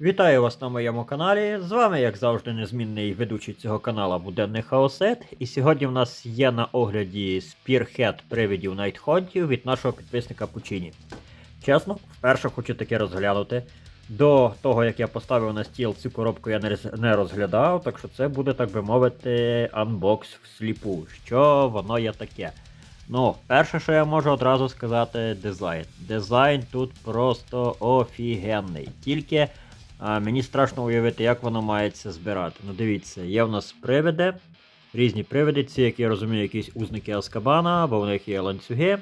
Вітаю вас на моєму каналі. З вами, як завжди, незмінний ведучий цього каналу Буденний Хаосет. І сьогодні в нас є на огляді Spearhead привидів Найтхонтів від нашого підписника Пучині. Чесно, вперше хочу таке розглянути. До того, як я поставив на стіл цю коробку, я не розглядав, так що це буде, так би мовити, анбокс всліпу. Що воно є таке? Ну, перше, що я можу одразу сказати, дизайн. Дизайн тут просто офігенний. Тільки а, мені страшно уявити, як воно мається збирати. Ну, дивіться, є в нас привиди, різні привиди, ці, як я розумію, якісь узники Аскабана, бо в них є ланцюги,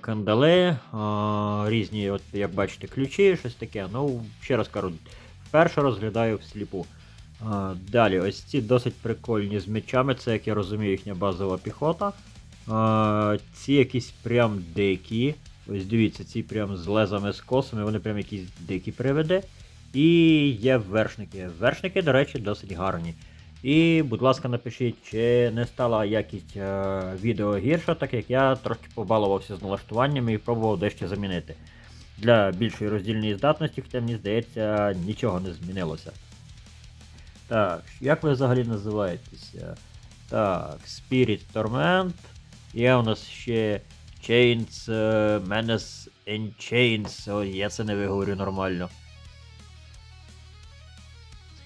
кандали, різні, от, як бачите, ключі, щось таке. Ну, ще раз кажу, вперше розглядаю всліпу. Далі, ось ці досить прикольні з мечами, це, як я розумію, їхня базова піхота. Ці якісь прям дикі. Ось дивіться, ці прям з лезами з косами, вони прям якісь дикі привиди. І є вершники. Вершники, до речі, досить гарні. І, будь ласка, напишіть, чи не стала якість е, відео гірша, так як я трошки побалувався з налаштуваннями і пробував дещо замінити. Для більшої роздільної здатності, хоча мені здається, нічого не змінилося. Так, як ви взагалі називаєтеся? Так, Spirit Torment. Є у нас ще Chains, е, Menace and Chains. О, я це не виговорю нормально.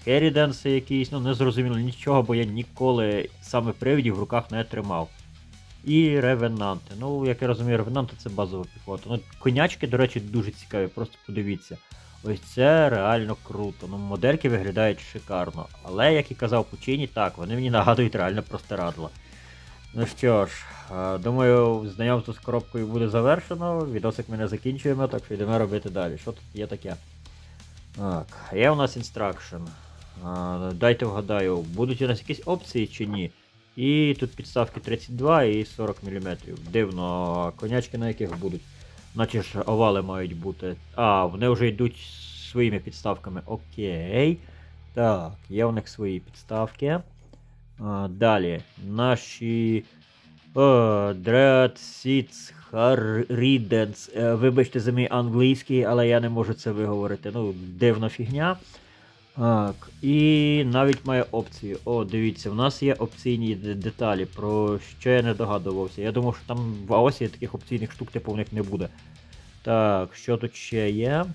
Херіденси якісь, ну не зрозуміло нічого, бо я ніколи саме привидів в руках не тримав. І ревенанти. Ну, як я розумію, ревенанти це базова піхота. Ну, конячки, до речі, дуже цікаві, просто подивіться. Ось це реально круто. Ну, модельки виглядають шикарно. Але, як і казав Пучині, так, вони мені нагадують реально простирадла. Ну що ж, е, думаю, знайомство з коробкою буде завершено. Відосик ми не закінчуємо, так що йдемо робити далі. Що тут є таке? Так, є у нас інстракшн. Дайте вгадаю, будуть у нас якісь опції чи ні. І тут підставки 32 і 40 мм. Дивно, конячки на яких будуть. Наче ж овали мають бути. А, вони вже йдуть своїми підставками. Окей. Так, є у них свої підставки. Далі. Наші. Seeds Е, Вибачте за мій англійський, але я не можу це виговорити. Ну, дивна фігня. Так, і навіть має опцію. О, дивіться, в нас є опційні де- деталі, про що я не догадувався. Я думав, що там в Аосі таких опційних штук типу в них не буде. Так, що тут ще є?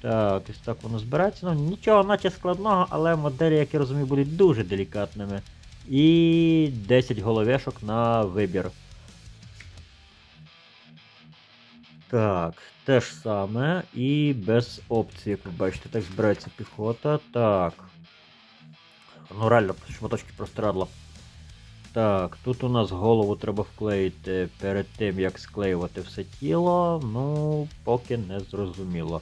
Так, ось так воно збирається. Ну, нічого наче складного, але моделі, як я розумію, будуть дуже делікатними. І 10 головешок на вибір. Так, те ж саме і без опції, як ви бачите, так збирається піхота. Так. Ну реально, шматочки простирадла. Так, тут у нас голову треба вклеїти перед тим, як склеювати все тіло. Ну, поки не зрозуміло.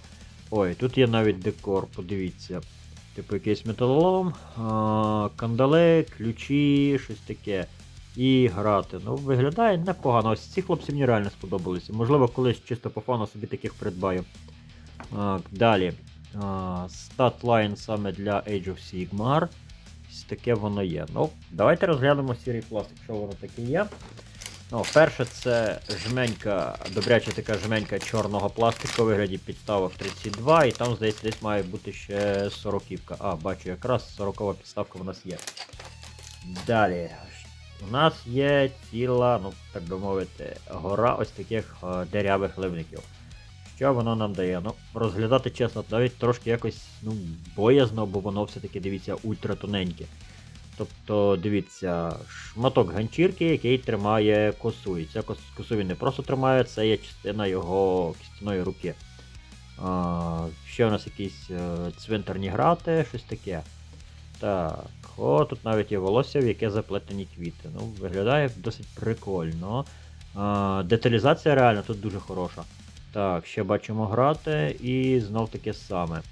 Ой, тут є навіть декор, подивіться. Типу якийсь металолом, кандали, ключі, щось таке. І грати. Ну, виглядає непогано. Ось ці хлопці мені реально сподобалися. Можливо, колись чисто по фану собі таких придбаю. Так, далі. Статлайн саме для Age of Sigmar. Таке воно є. Ну, давайте розглянемо сірий пластик, що воно таке є. Ну, перше, це жменька, добряча така жменька чорного пластику у вигляді підставок 32, і там, здається, десь має бути ще 40 А, бачу, якраз 40 підставка в нас є. Далі. У нас є ціла, ну, так би мовити, гора ось таких е, дерявих ливників. Що воно нам дає? Ну, розглядати чесно, навіть трошки якось ну, боязно, бо воно все-таки, дивіться, ультратоненьке. Тобто, дивіться, шматок ганчірки, який тримає косу. І ця кос- косу він не просто тримає, це є частина його кістяної руки. А, ще у нас якісь е, цвинтарні грати, щось таке. Так, о, тут навіть є волосся, в яке заплетені квіти. Ну, виглядає досить прикольно. А, деталізація реально тут дуже хороша. Так, ще бачимо грати і знов таке саме.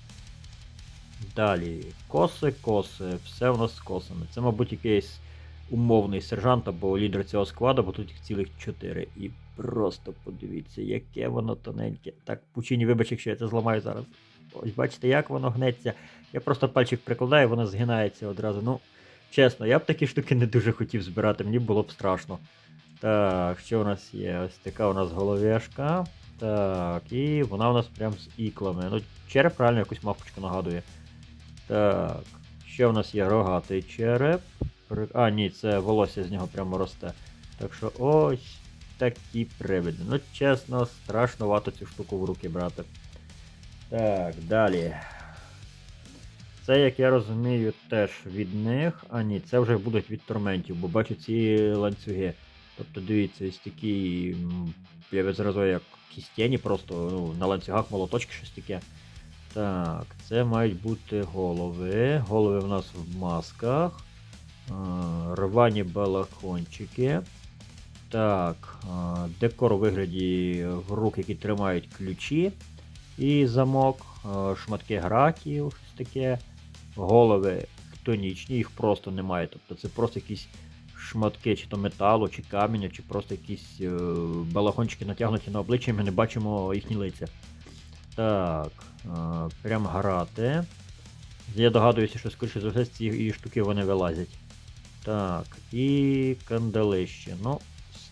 Далі, коси, коси, все у нас з косами. Це, мабуть, якийсь умовний сержант або лідер цього складу, бо тут їх цілих чотири. І просто подивіться, яке воно тоненьке. Так, пучині, вибач, якщо я це зламаю зараз. Ось бачите, як воно гнеться. Я просто пальчик прикладаю, воно згинається одразу. Ну, чесно, я б такі штуки не дуже хотів збирати, мені було б страшно. Так, що у нас є? Ось така у нас головешка. Так, і вона у нас прям з іклами. Ну, череп реально якусь мавпочку нагадує. Так. Ще у нас є рогатий череп. А, ні, це волосся з нього прямо росте. Так що ось такі привиди. Ну, чесно, страшновато цю штуку в руки брати. Так, далі. Це, як я розумію, теж від них. А ні, це вже будуть від торментів, бо бачу ці ланцюги. Тобто дивіться, ось такі. Я зразу як кістяні, просто ну, на ланцюгах молоточки щось таке. Так, це мають бути голови. Голови в нас в масках. Рвані балахончики. Так, декор у вигляді рук, які тримають ключі і замок, шматки гратів, щось таке. Голови хтонічні, їх просто немає. Тобто це просто якісь шматки чи то металу, чи каміння, чи просто якісь е, балахончики натягнуті на обличчя, і ми не бачимо їхні лиця. Так, е, прям грати. Я догадуюся, що скоріше за все з цієї штуки вони вилазять. Так, і кандалище. Ну,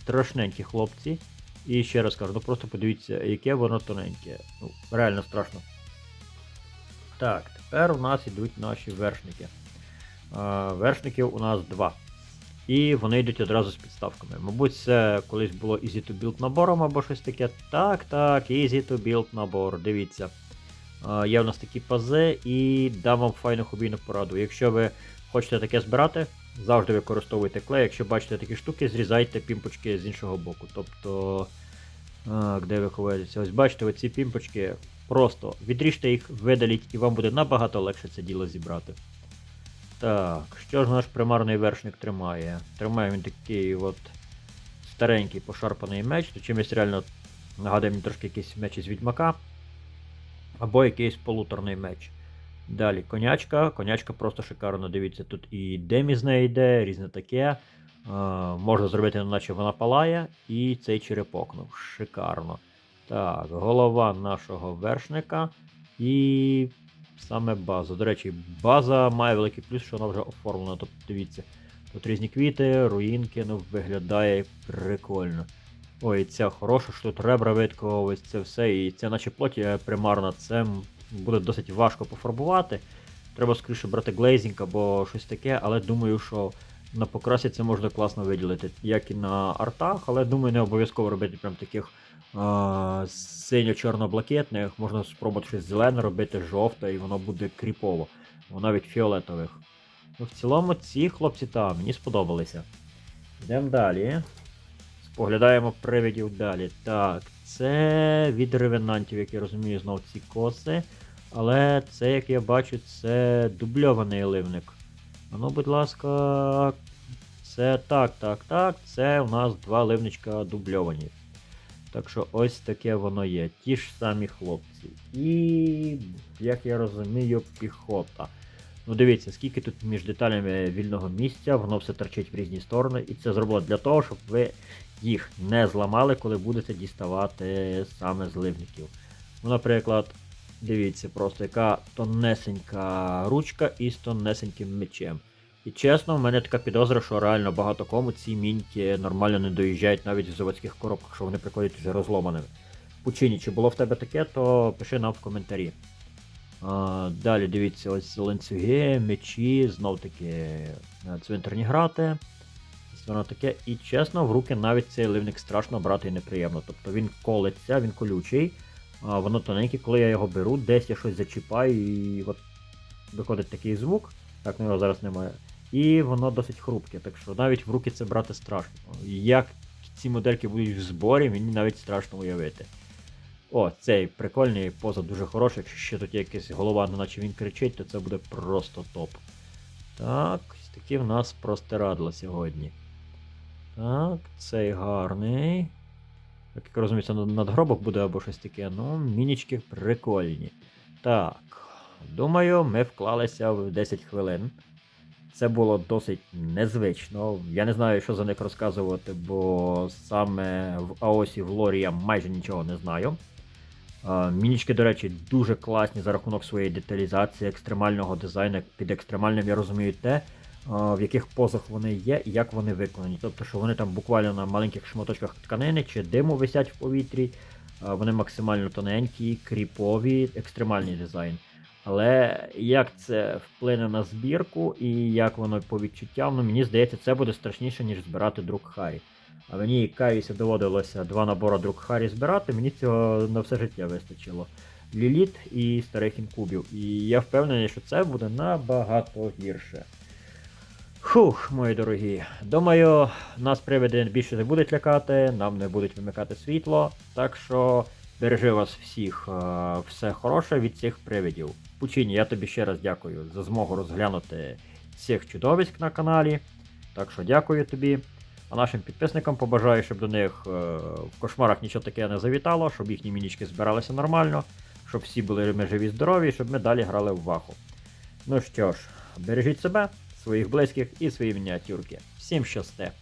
страшненькі хлопці. І ще раз кажу, ну просто подивіться, яке воно тоненьке. Ну, реально страшно. Так, тепер у нас йдуть наші вершники. А, вершників у нас два. І вони йдуть одразу з підставками. Мабуть, це колись було Easy to Build набором або щось таке. Так, так, Easy to Build набор, дивіться. Є у нас такі пази, і дам вам файну хобійну пораду. Якщо ви хочете таке збирати, завжди використовуйте клей. Якщо бачите такі штуки, зрізайте пімпочки з іншого боку. Тобто, а, де ви ховаєтеся? Ось бачите, оці пімпочки. Просто відріжте їх, видаліть, і вам буде набагато легше це діло зібрати. Так, що ж наш примарний вершник тримає? Тримає він такий от старенький пошарпаний меч, то чимось реально нагадує мені трошки якийсь меч із відьмака. Або якийсь полуторний меч. Далі конячка. Конячка просто шикарно. Дивіться, тут і демі з неї йде, різне таке. А, можна зробити, наче вона палає, і цей черепок. Ну, шикарно. Так, голова нашого вершника і саме база. До речі, база має великий плюс, що вона вже оформлена. Тобто, дивіться, тут різні квіти, руїнки, ну виглядає прикольно. Ой, ця хороша, що тут ребра видко, ось це все. І це наче плоті е, примарна, це буде досить важко пофарбувати. Треба скоріше брати глейзінг або щось таке, але думаю, що на покрасі це можна класно виділити, як і на артах, але думаю, не обов'язково робити прям таких синьо-чорно-блакитних, можна спробувати щось зелене робити, жовте, і воно буде кріпово, навіть фіолетових. Ну, в цілому ці хлопці та мені сподобалися. Йдемо далі. Споглядаємо привидів далі. Так, це від ревенантів, як я розумію, знов ці коси. Але це, як я бачу, це дубльований ливник. Ну, будь ласка. Це так, так, так. Це у нас два ливничка дубльовані. Так що ось таке воно є. Ті ж самі хлопці. І, як я розумію, піхота. Ну дивіться, скільки тут між деталями вільного місця, воно все торчить в різні сторони. І це зроблено для того, щоб ви їх не зламали, коли будете діставати саме з ливників. Ну, наприклад, дивіться, просто яка тонесенька ручка із тонесеньким мечем. І чесно, в мене така підозра, що реально багато кому ці міньки нормально не доїжджають навіть в заводських коробках, що вони приходять вже розломаними. Пучині, чи було в тебе таке, то пиши нам в коментарі. А, далі дивіться, ось ланцюги, мечі, знов таки е, цвинтарні грати. Воно таке. І чесно, в руки навіть цей ливник страшно брати і неприємно. Тобто він колеться, він колючий, а воно тоненьке, коли я його беру, десь я щось зачіпаю і от виходить такий звук. Так, ну його зараз немає. І воно досить хрупке, так що навіть в руки це брати страшно. Як ці модельки будуть в зборі, мені навіть страшно уявити. О, цей прикольний поза дуже хороший. Якщо ще тут є якась голова, ну, наче він кричить, то це буде просто топ. Так, ось такі в нас простирадла сьогодні. Так, цей гарний. Як я розумію, це надгробок буде або щось таке. Ну, мінічки прикольні. Так. Думаю, ми вклалися в 10 хвилин. Це було досить незвично. Я не знаю, що за них розказувати, бо саме в Аосі в лорі я майже нічого не знаю. Мінічки, до речі, дуже класні за рахунок своєї деталізації, екстремального дизайну. Під екстремальним я розумію те, в яких позах вони є і як вони виконані. Тобто, що вони там буквально на маленьких шматочках тканини чи диму висять в повітрі, Вони максимально тоненькі, кріпові, екстремальний дизайн. Але як це вплине на збірку і як воно по відчуттям, ну мені здається, це буде страшніше, ніж збирати друк Харі. А мені Кайвісі доводилося два набори друк Харі збирати, мені цього на все життя вистачило. Ліліт і старих інкубів. І я впевнений, що це буде набагато гірше. Фух, мої дорогі. Думаю, нас привиди більше не будуть лякати, нам не будуть вимикати світло. Так що бережи вас всіх, е, все хороше від цих привидів. Пучині, я тобі ще раз дякую за змогу розглянути цих чудовиськ на каналі. Так що дякую тобі. А нашим підписникам побажаю, щоб до них е, в кошмарах нічого таке не завітало, щоб їхні мінічки збиралися нормально, щоб всі були ми живі здорові, щоб ми далі грали в ваху. Ну що ж, бережіть себе, своїх близьких і свої мініатюрки. Всім щасте!